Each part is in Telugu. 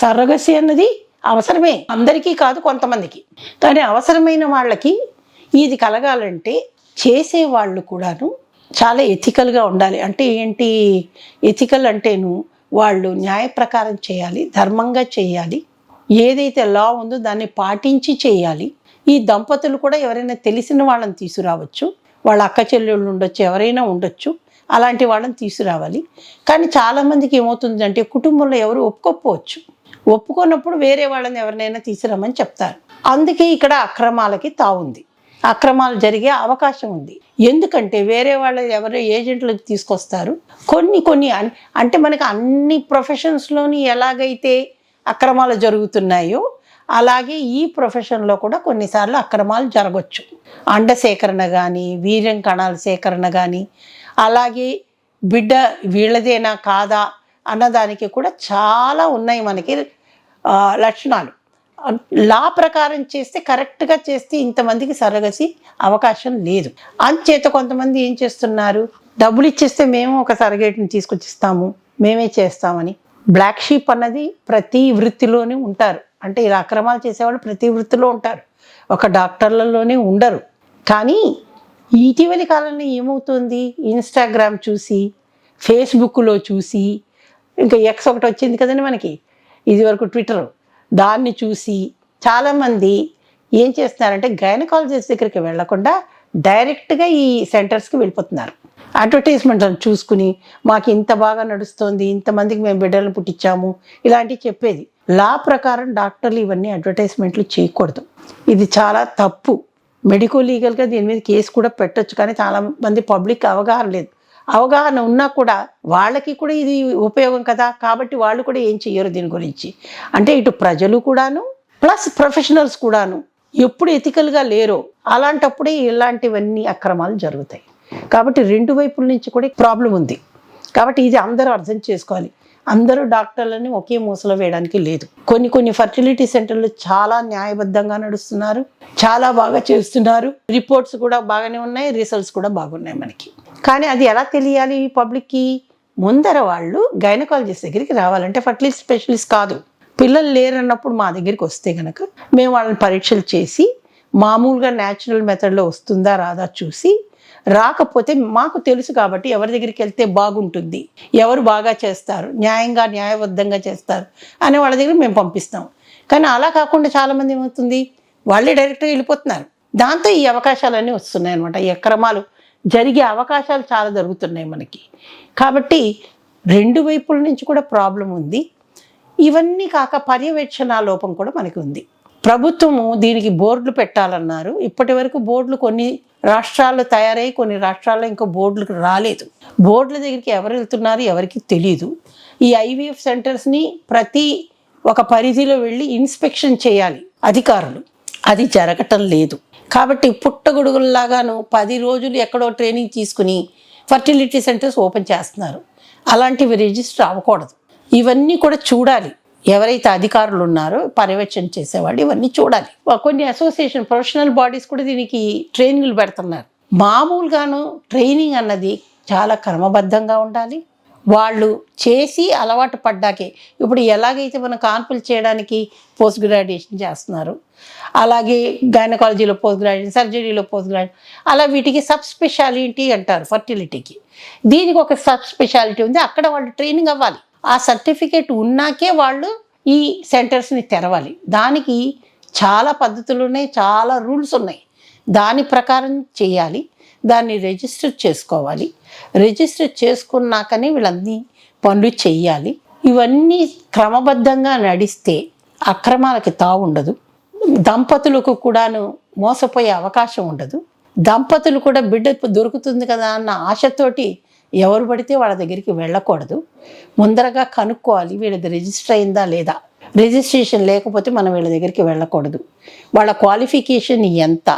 సర్రగసి అన్నది అవసరమే. అందరికీ కాదు కొంతమందికి. కానీ అవసరమైన వాళ్ళకి ఇది కలగాలంటే చేసే వాళ్ళు కూడాను చాలా ఎథికల్గా ఉండాలి. అంటే ఏంటి? ఎథికల్ అంటేను వాళ్ళు న్యాయ ప్రకారం చేయాలి ధర్మంగా చేయాలి. ఏదైతే లా ఉందో దాన్ని పాటించి చేయాలి. ఈ దంపతులు కూడా ఎవరైనా తెలిసిన వాళ్ళని తీసుకురావచ్చు. వాళ్ళ అక్క చెల్లెళ్ళు ఉండొచ్చు ఎవరైనా ఉండొచ్చు. అలాంటి వాళ్ళని తీసుకురావాలి. కానీ చాలామందికి ఏమవుతుందంటే కుటుంబంలో ఎవరు ఒప్పుకోకపోవచ్చు. ఒప్పుకున్నప్పుడు వేరే వాళ్ళని ఎవరినైనా తీసుకురమ్మని చెప్తారు. అందుకే ఇక్కడ అక్రమాలకి తావుంది. అక్రమాలు జరిగే అవకాశం ఉంది. ఎందుకంటే వేరే వాళ్ళు ఎవరో ఏజెంట్లకు తీసుకొస్తారు? కొన్ని కొన్ని అంటే మనకి అన్ని ప్రొఫెషన్స్లోని ఎలాగైతే అక్రమాలు జరుగుతున్నాయో అలాగే ఈ ప్రొఫెషన్లో కూడా కొన్నిసార్లు అక్రమాలు జరగచ్చు. అండ సేకరణ కానీ వీర్యం కణాల సేకరణ కానీ అలాగే బిడ్డ వీళ్ళదేనా కాదా అన్నదానికి కూడా చాలా ఉన్నాయి మనకి లక్షణాలు. లా ప్రకారం చేస్తే కరెక్ట్గా చేస్తే ఇంతమందికి సరగసి అవకాశం లేదు. అంచేత కొంతమంది ఏం చేస్తున్నారు? డబ్బులు ఇచ్చేస్తే మేము ఒక సరగేటిని తీసుకొచ్చిస్తాము మేమే చేస్తామని. బ్లాక్ షీప్ అన్నది ప్రతి వృత్తిలోనే ఉంటారు. అంటే ఇలా అక్రమాలు చేసేవాళ్ళు ప్రతి వృత్తిలో ఉంటారు. ఒక డాక్టర్లలోనే ఉండరు. కానీ ఇటీవలి కాలంలో ఏమవుతుంది? ఇన్స్టాగ్రామ్ చూసి ఫేస్బుక్లో చూసి ఇంకా ఎక్స్ ఒకటి వచ్చింది కదండి మనకి. ఇది వరకు ట్విట్టర్ దాన్ని చూసి చాలామంది ఏం చేస్తున్నారంటే గైనకాలజిస్ట్ దగ్గరికి వెళ్ళకుండా డైరెక్ట్గా ఈ సెంటర్స్కి వెళ్ళిపోతున్నారు. అడ్వర్టైజ్మెంట్లను చూసుకుని మాకు ఇంత బాగా నడుస్తుంది ఇంతమందికి మేము బిడ్డలను పుట్టించాము ఇలాంటివి చెప్పేది. లా ప్రకారం డాక్టర్లు ఇవన్నీ అడ్వర్టైజ్మెంట్లు చేయకూడదు. ఇది చాలా తప్పు. మెడికో లీగల్గా దీని మీద కేసు కూడా పెట్టొచ్చు కానీ చాలా మంది పబ్లిక్ అవగాహన లేదు. అవగాహన ఉన్నా కూడా వాళ్ళకి కూడా ఇది ఉపయోగం కదా. కాబట్టి వాళ్ళు కూడా ఏం చెయ్యరు దీని గురించి. అంటే ఇటు ప్రజలు కూడాను ప్లస్ ప్రొఫెషనల్స్ కూడాను ఎప్పుడు ఎథికల్గా లేరో అలాంటప్పుడే ఇలాంటివన్నీ అక్రమాలు జరుగుతాయి. కాబట్టి రెండు వైపుల నుంచి కూడా ప్రాబ్లం ఉంది. కాబట్టి ఇది అందరూ అర్థం చేసుకోవాలి. అందరూ డాక్టర్లని ఒకే మూసలో వేయడానికి లేదు. కొన్ని కొన్ని ఫర్టిలిటీ సెంటర్లు చాలా న్యాయబద్ధంగా నడుస్తున్నారు. చాలా బాగా చేస్తున్నారు. రిపోర్ట్స్ కూడా బాగానే ఉన్నాయి. రిజల్ట్స్ కూడా బాగున్నాయి మనకి. కానీ అది ఎలా తెలియాలి పబ్లిక్కి? ముందర వాళ్ళు గైనకాలజిస్ట్ దగ్గరికి రావాలంటే ఫర్టిలిటీ స్పెషలిస్ట్ కాదు. పిల్లలు లేరన్నప్పుడు మా దగ్గరికి వస్తే కనుక మేము వాళ్ళని పరీక్షలు చేసి మామూలుగా న్యాచురల్ మెథడ్లో వస్తుందా రాదా చూసి రాకపోతే మాకు తెలుసు కాబట్టి ఎవరి దగ్గరికి వెళ్తే బాగుంటుంది ఎవరు బాగా చేస్తారు న్యాయంగా న్యాయబద్ధంగా చేస్తారు అనే వాళ్ళ దగ్గర మేము పంపిస్తాం. కానీ అలా కాకుండా చాలామంది ఏమవుతుంది? వాళ్ళే డైరెక్ట్గా వెళ్ళిపోతున్నారు. దాంతో ఈ అవకాశాలన్నీ వస్తున్నాయి అనమాట ఈ అక్రమాలు జరిగే అవకాశాలు చాలా జరుగుతున్నాయి మనకి. కాబట్టి రెండు వైపుల నుంచి కూడా ప్రాబ్లం ఉంది. ఇవన్నీ కాక పర్యవేక్షణ లోపం కూడా మనకి ఉంది. ప్రభుత్వము దీనికి బోర్డులు పెట్టాలన్నారు. ఇప్పటి వరకు బోర్డులు కొన్ని రాష్ట్రాల్లో తయారై కొన్ని రాష్ట్రాల్లో ఇంకా బోర్డులకు రాలేదు. బోర్డుల దగ్గరికి ఎవరు వెళ్తున్నారు ఎవరికి తెలియదు ఈ ఐవీఎఫ్ సెంటర్స్ని ప్రతి ఒక పరిధిలో వెళ్ళి ఇన్స్పెక్షన్ చేయాలి అధికారులు. అది జరగటం లేదు. కాబట్టి పుట్టగొడుగుల్లాగాను పది రోజులు ఎక్కడో ట్రైనింగ్ తీసుకుని ఫర్టిలిటీ సెంటర్స్ ఓపెన్ చేస్తున్నారు. అలాంటివి రిజిస్టర్ అవ్వకూడదు. ఇవన్నీ కూడా చూడాలి. ఎవరైతే అధికారులు ఉన్నారో పర్యవేక్షణ చేసేవాళ్ళు ఇవన్నీ చూడాలి. కొన్ని అసోసియేషన్ ప్రొఫెషనల్ బాడీస్ కూడా దీనికి ట్రైనింగ్లు పెడుతున్నారు. మామూలుగాను ట్రైనింగ్ అన్నది చాలా క్రమబద్ధంగా ఉండాలి. వాళ్ళు చేసి అలవాటు పడ్డాకే. ఇప్పుడు ఎలాగైతే మనం కాన్పులు చేయడానికి పోస్ట్ గ్రాడ్యుయేషన్ చేస్తున్నారు అలాగే గైనకాలజీలో పోస్ట్ గ్రాడ్యుయేషన్ సర్జరీలో పోస్ట్ గ్రాడ్యుయేషన్ అలా వీటికి సబ్ స్పెషాలిటీ అంటారు ఫర్టిలిటీకి. దీనికి ఒక సబ్ స్పెషాలిటీ ఉంది అక్కడ వాళ్ళు ట్రైనింగ్ అవ్వాలి. ఆ సర్టిఫికేట్ ఉన్నాకే వాళ్ళు ఈ సెంటర్స్ని తెరవాలి. దానికి చాలా పద్ధతులు ఉన్నాయి చాలా రూల్స్ ఉన్నాయి. దాని ప్రకారం చేయాలి. దాన్ని రిజిస్టర్ చేసుకోవాలి. రిజిస్టర్ చేసుకున్నాకనే వీళ్ళన్నీ పనులు చేయాలి ఇవన్నీ క్రమబద్ధంగా నడిస్తే అక్రమాలకి తావుండదు దంపతులకు కూడాను మోసపోయే అవకాశం ఉండదు. దంపతులు కూడా బిడ్డ దొరుకుతుంది కదా అన్న ఆశతోటి ఎవరు పడితే వాళ్ళ దగ్గరికి వెళ్ళకూడదు. ముందరగా కనుక్కోవాలి వీళ్ళది రిజిస్టర్ అయిందా లేదా. రిజిస్ట్రేషన్ లేకపోతే మనం వీళ్ళ దగ్గరికి వెళ్ళకూడదు. వాళ్ళ క్వాలిఫికేషన్ ఎంత?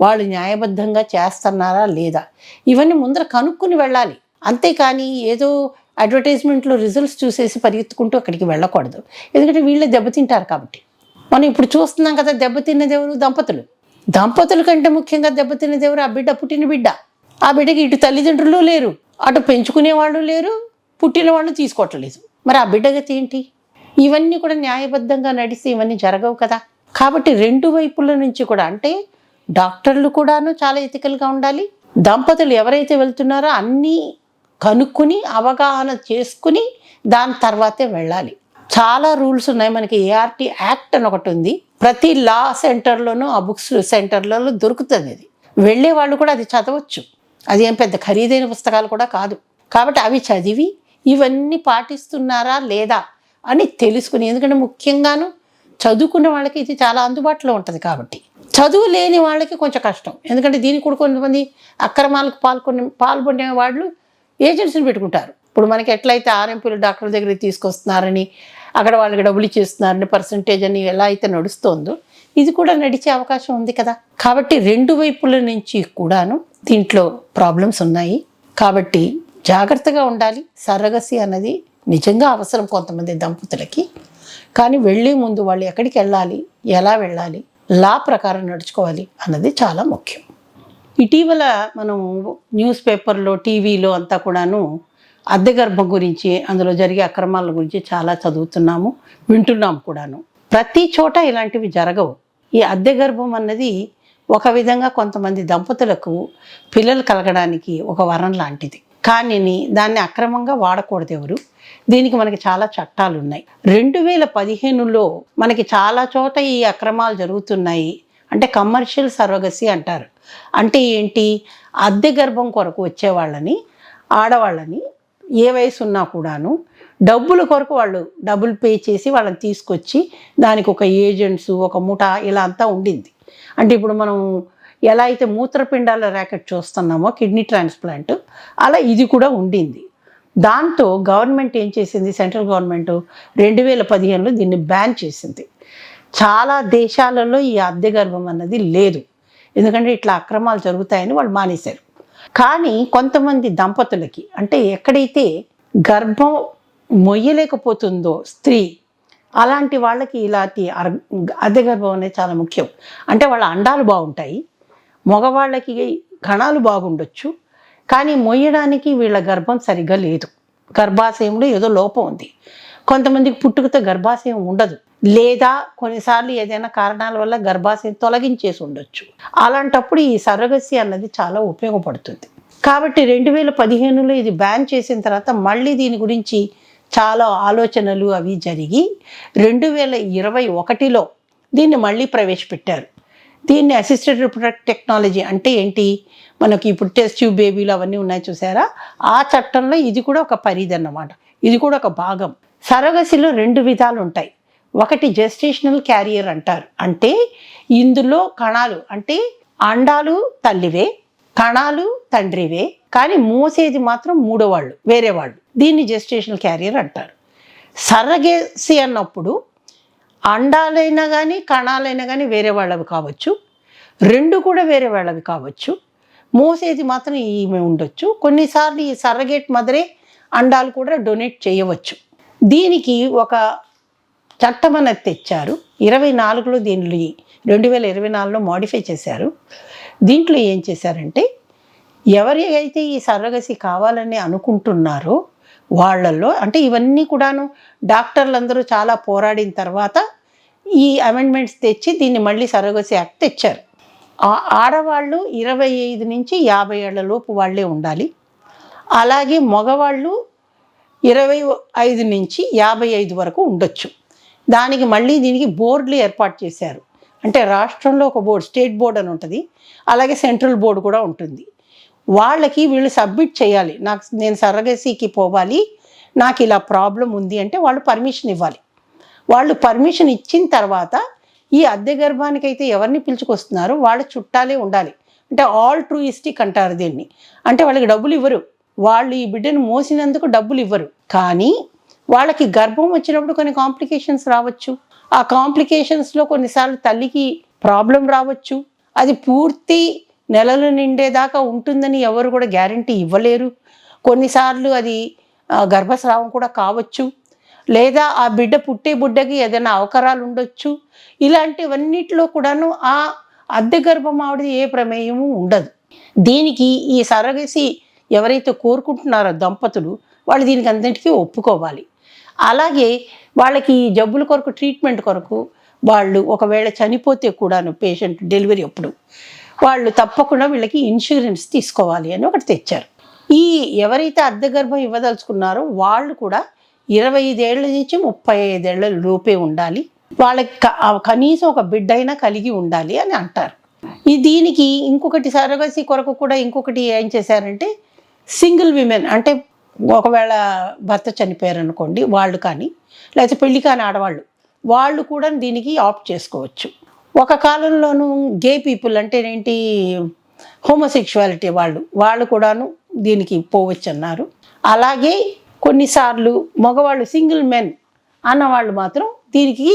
వాళ్ళు న్యాయబద్ధంగా చేస్తున్నారా లేదా? ఇవన్నీ ముందర కనుక్కుని వెళ్ళాలి. అంతేకాని ఏదో అడ్వర్టైజ్మెంట్లో రిజల్ట్స్ చూసేసి పరిగెత్తుకుంటూ అక్కడికి వెళ్ళకూడదు. ఎందుకంటే వీళ్ళే దెబ్బతింటారు కాబట్టి. మనం ఇప్పుడు చూస్తున్నాం కదా దెబ్బతిన్నది ఎవరు దంపతులు. దంపతుల కంటే ముఖ్యంగా దెబ్బతిన్నది ఎవరు ఆ బిడ్డ పుట్టిన బిడ్డ. ఆ బిడ్డకి ఇటు తల్లిదండ్రులు లేరు. అటు పెంచుకునే వాళ్ళు లేరు. పుట్టిన వాళ్ళు తీసుకోవట్లేదు. మరి ఆ బిడ్డ గతి ఏంటి? ఇవన్నీ కూడా న్యాయబద్ధంగా నడిస్తే ఇవన్నీ జరగవు కదా. కాబట్టి రెండు వైపుల నుంచి కూడా అంటే డాక్టర్లు కూడాను చాలా ఎథికల్గా ఉండాలి. దంపతులు ఎవరైతే వెళ్తున్నారో అన్నీ కనుక్కుని అవగాహన చేసుకుని దాని తర్వాతే వెళ్ళాలి. చాలా రూల్స్ ఉన్నాయి. మనకి ఏఆర్టీ యాక్ట్ అని ఒకటి ఉంది. ప్రతి లా సెంటర్లోనూ ఆ బుక్స్ సెంటర్లలో దొరుకుతుంది అది. వెళ్ళే వాళ్ళు కూడా అది చదవచ్చు. అది ఏం పెద్ద ఖరీదైన పుస్తకాలు కూడా కాదు. కాబట్టి అవి చదివి ఇవన్నీ పాటిస్తున్నారా లేదా అని తెలుసుకుని ఎందుకంటే ముఖ్యంగాను చదువుకున్న వాళ్ళకి ఇది చాలా అందుబాటులో ఉంటుంది కాబట్టి. చదువు లేని వాళ్ళకి కొంచెం కష్టం. ఎందుకంటే దీనికి కూడా కొంతమంది అక్రమాలకు పాల్గొని పాల్గొనే వాళ్ళు ఏజెన్సీని పెట్టుకుంటారు. ఇప్పుడు మనకి ఎట్లయితే ఆర్ఎంపీలు డాక్టర్ దగ్గరికి తీసుకొస్తున్నారని అక్కడ వాళ్ళకి డబ్బులు ఇచ్చేస్తున్నారని పర్సంటేజ్ అని ఎలా అయితే నడుస్తోందో ఇది కూడా నడిచే అవకాశం ఉంది కదా. కాబట్టి రెండు వైపుల నుంచి కూడాను దీంట్లో ప్రాబ్లమ్స్ ఉన్నాయి. కాబట్టి జాగ్రత్తగా ఉండాలి. సరగసి అన్నది నిజంగా అవసరం కొంతమంది దంపతులకి. కానీ వెళ్ళే ముందు వాళ్ళు ఎక్కడికి వెళ్ళాలి? ఎలా వెళ్ళాలి? లా ప్రకారం నడుచుకోవాలి అన్నది చాలా ముఖ్యం. ఇటీవల మనం న్యూస్ పేపర్లో టీవీలో అంతా కూడాను అద్దె గర్భం గురించి అందులో జరిగే అక్రమాల గురించి చాలా చదువుతున్నాము వింటున్నాము కూడాను. ప్రతి చోట ఇలాంటివి జరగవు. ఈ అద్దె గర్భం అన్నది ఒక విధంగా కొంతమంది దంపతులకు పిల్లలు కలగడానికి ఒక వరం లాంటిది. కానీ దాన్ని అక్రమంగా వాడకూడదు ఎవరు? దీనికి మనకి చాలా చట్టాలు ఉన్నాయి రెండు వేల పదిహేనులో మనకి చాలా చోట ఈ అక్రమాలు జరుగుతున్నాయి. అంటే కమర్షియల్ సరోగసి అంటారు. అంటే ఏంటి? అద్దె గర్భం కొరకు వచ్చేవాళ్ళని ఆడవాళ్ళని ఏ వయసు ఉన్నా కూడాను డబ్బుల కొరకు వాళ్ళు డబ్బులు పే చేసి వాళ్ళని తీసుకొచ్చి దానికి ఒక ఏజెంట్స్ ఒక ముఠ ఇలా అంతా ఉండింది. అంటే ఇప్పుడు మనం ఎలా అయితే మూత్రపిండాల ర్యాకెట్ చూస్తున్నామో కిడ్నీ ట్రాన్స్ప్లాంట్ అలా ఇది కూడా ఉండింది. దాంతో గవర్నమెంట్ ఏం చేసింది? సెంట్రల్ గవర్నమెంట్ రెండు వేల పదిహేనులో దీన్ని బ్యాన్ చేసింది. చాలా దేశాలలో ఈ అద్దె గర్భం అన్నది లేదు. ఎందుకంటే ఇట్లా అక్రమాలు జరుగుతాయని వాళ్ళు మానేశారు. కానీ కొంతమంది దంపతులకి అంటే ఎక్కడైతే గర్భం మొయ్యలేకపోతుందో స్త్రీ అలాంటి వాళ్ళకి ఇలాంటి అర్- అద్దె గర్భం అనేది చాలా ముఖ్యం. అంటే వాళ్ళ అండాలు బాగుంటాయి మగవాళ్ళకి కణాలు బాగుండొచ్చు కానీ మొయ్యడానికి వీళ్ళ గర్భం సరిగ్గా లేదు. గర్భాశయంలో ఏదో లోపం ఉంది. కొంతమందికి పుట్టుకతో గర్భాశయం ఉండదు. లేదా కొన్నిసార్లు ఏదైనా కారణాల వల్ల గర్భాశయం తొలగించేసి ఉండొచ్చు. అలాంటప్పుడు ఈ సరగసి అన్నది చాలా ఉపయోగపడుతుంది. కాబట్టి రెండు వేల పదిహేనులో ఇది బ్యాన్ చేసిన తర్వాత మళ్ళీ దీని గురించి చాలా ఆలోచనలు అవి జరిగి రెండు వేల ఇరవై ఒకటిలో దీన్ని మళ్ళీ ప్రవేశపెట్టారు. దీన్ని అసిస్టెడ్ రిప్రొడక్ట్ టెక్నాలజీ అంటే ఏంటి? మనకి ఇప్పుడు టెస్ట్ ట్యూబ్ బేబీలు అవన్నీ ఉన్నాయి చూసారా? ఆ చట్టంలో ఇది కూడా ఒక పరిధి అన్నమాట. ఇది కూడా ఒక భాగం. సరగసిలో రెండు విధాలు ఉంటాయి. ఒకటి జెస్టేషనల్ క్యారియర్ అంటారు. అంటే ఇందులో కణాలు అంటే అండాలు తల్లివే కణాలు తండ్రివే కానీ మోసేది మాత్రం మూడో వాళ్ళు వేరే వాళ్ళు దీన్ని జెస్టేషనల్ క్యారియర్ అంటారు. సరగేసి అన్నప్పుడు అండాలైనా కానీ కణాలైనా కానీ వేరే వాళ్ళవి కావచ్చు. రెండు కూడా వేరే వాళ్ళవి కావచ్చు. మోసేది మాత్రం ఈమె ఉండొచ్చు. కొన్నిసార్లు ఈ సర్రగేట్ మదరే అండాలు కూడా డొనేట్ చేయవచ్చు. దీనికి ఒక చట్టం అనేది తెచ్చారు. ఇరవై నాలుగులో దీనిలో రెండు వేల ఇరవై నాలుగులో మాడిఫై చేశారు. దీంట్లో ఏం చేశారంటే ఎవరికైతే ఈ సర్రగసి కావాలని అనుకుంటున్నారో వాళ్ళల్లో అంటే ఇవన్నీ కూడాను డాక్టర్లందరూ చాలా పోరాడిన తర్వాత ఈ అమెండ్మెంట్స్ తెచ్చి దీన్ని మళ్ళీ సరగసి యాక్ట్ తెచ్చారు. ఆడవాళ్ళు ఇరవై ఐదు నుంచి యాభై ఏళ్ళ లోపు వాళ్ళే ఉండాలి. అలాగే మగవాళ్ళు ఇరవై ఐదు నుంచి యాభై ఐదు వరకు ఉండొచ్చు. దానికి మళ్ళీ దీనికి బోర్డులు ఏర్పాటు చేశారు. అంటే రాష్ట్రంలో ఒక బోర్డు స్టేట్ బోర్డు అని ఉంటుంది. అలాగే సెంట్రల్ బోర్డు కూడా ఉంటుంది. వాళ్ళకి వీళ్ళు సబ్మిట్ చేయాలి. నాకు నేను సర్రగసీకి పోవాలి. నాకు ఇలా ప్రాబ్లం ఉంది అంటే వాళ్ళు పర్మిషన్ ఇవ్వాలి. వాళ్ళు పర్మిషన్ ఇచ్చిన తర్వాత ఈ అద్దె గర్భానికి అయితే ఎవరిని పిలుచుకొస్తున్నారో? వాళ్ళ చుట్టాలే ఉండాలి. అంటే ఆల్ ట్రూయిస్టిక్ అంటారు దీన్ని. అంటే వాళ్ళకి డబ్బులు ఇవ్వరు. వాళ్ళు ఈ బిడ్డను మోసినందుకు డబ్బులు ఇవ్వరు. కానీ వాళ్ళకి గర్భం వచ్చినప్పుడు కొన్ని కాంప్లికేషన్స్ రావచ్చు. ఆ కాంప్లికేషన్స్లో కొన్నిసార్లు తల్లికి ప్రాబ్లం రావచ్చు. అది పూర్తి నెలలు నిండేదాకా ఉంటుందని ఎవరు కూడా గ్యారంటీ ఇవ్వలేరు. కొన్నిసార్లు అది గర్భస్రావం కూడా కావచ్చు. లేదా ఆ బిడ్డ పుట్టే బిడ్డకి ఏదైనా అవకరాలు ఉండొచ్చు. ఇలాంటివన్నిటిలో కూడాను ఆ అద్దె గర్భం ఆవిడది ఏ ప్రమేయము ఉండదు. దీనికి ఈ సరగసి ఎవరైతే కోరుకుంటున్నారో దంపతులు వాళ్ళు దీనికి అన్నింటికీ ఒప్పుకోవాలి. అలాగే వాళ్ళకి ఈ జబ్బుల కొరకు ట్రీట్మెంట్ కొరకు వాళ్ళు ఒకవేళ చనిపోతే కూడాను పేషెంట్ డెలివరీ అప్పుడు వాళ్ళు తప్పకుండా వీళ్ళకి ఇన్సూరెన్స్ తీసుకోవాలి అని ఒకటి తెచ్చారు. ఈ ఎవరైతే అద్దె గర్భం ఇవ్వదలుచుకున్నారో వాళ్ళు కూడా ఇరవై ఐదేళ్ళ నుంచి ముప్పై ఐదేళ్ళ లోపే ఉండాలి. వాళ్ళకి కనీసం ఒక బిడ్డ అయినా కలిగి ఉండాలి అని అంటారు. ఈ దీనికి ఇంకొకటి సరగసి కొరకు కూడా ఇంకొకటి ఏం చేశారంటే సింగిల్ విమెన్ అంటే ఒకవేళ భర్త చనిపోయారు అనుకోండి వాళ్ళు కానీ లేకపోతే పెళ్ళి కాని ఆడవాళ్ళు వాళ్ళు కూడా దీనికి ఆప్ట్ చేసుకోవచ్చు. ఒక కాలంలోనూ గే పీపుల్ అంటే ఏంటి హోమోసెక్షువాలిటీ వాళ్ళు వాళ్ళు కూడాను దీనికి పోవచ్చు అన్నారు అలాగే కొన్నిసార్లు మగవాళ్ళు సింగిల్ మెన్ అన్నవాళ్ళు మాత్రం దీనికి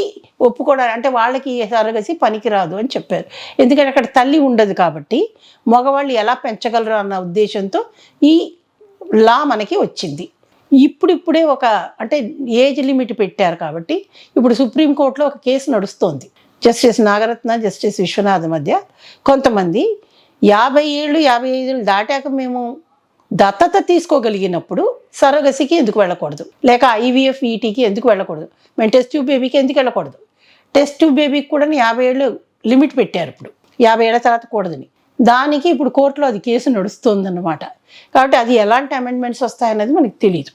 ఒప్పుకోవడానికి అంటే వాళ్ళకి సరగసి పనికిరాదు అని చెప్పారు. ఎందుకంటే అక్కడ తల్లి ఉండదు కాబట్టి మగవాళ్ళు ఎలా పెంచగలరు అన్న ఉద్దేశంతో ఈ లా మనకి వచ్చింది. ఇప్పుడిప్పుడే ఒక అంటే ఏజ్ లిమిట్ పెట్టారు కాబట్టి ఇప్పుడు సుప్రీంకోర్టులో ఒక కేసు నడుస్తోంది. జస్టిస్ నాగరత్న జస్టిస్ విశ్వనాథ్ మధ్య కొంతమంది యాభై ఏళ్ళు యాభై ఐదు ఏళ్ళు దాటాక మేము దత్తత తీసుకోగలిగినప్పుడు సరగసికి ఎందుకు వెళ్ళకూడదు? లేక ఐవీఎఫ్ ఈటీకి ఎందుకు వెళ్ళకూడదు? మేము టెస్ట్ ట్యూబ్ బేబీకి ఎందుకు వెళ్ళకూడదు? టెస్ట్ ట్యూబ్ బేబీకి కూడా యాభై ఏళ్ళు లిమిట్ పెట్టారు ఇప్పుడు. యాభై ఏళ్ళ తర్వాత కూడదని. దానికి ఇప్పుడు కోర్టులో అది కేసు నడుస్తుందన్నమాట. కాబట్టి అది ఎలాంటి అమెండ్మెంట్స్ వస్తాయన్నది మనకు తెలియదు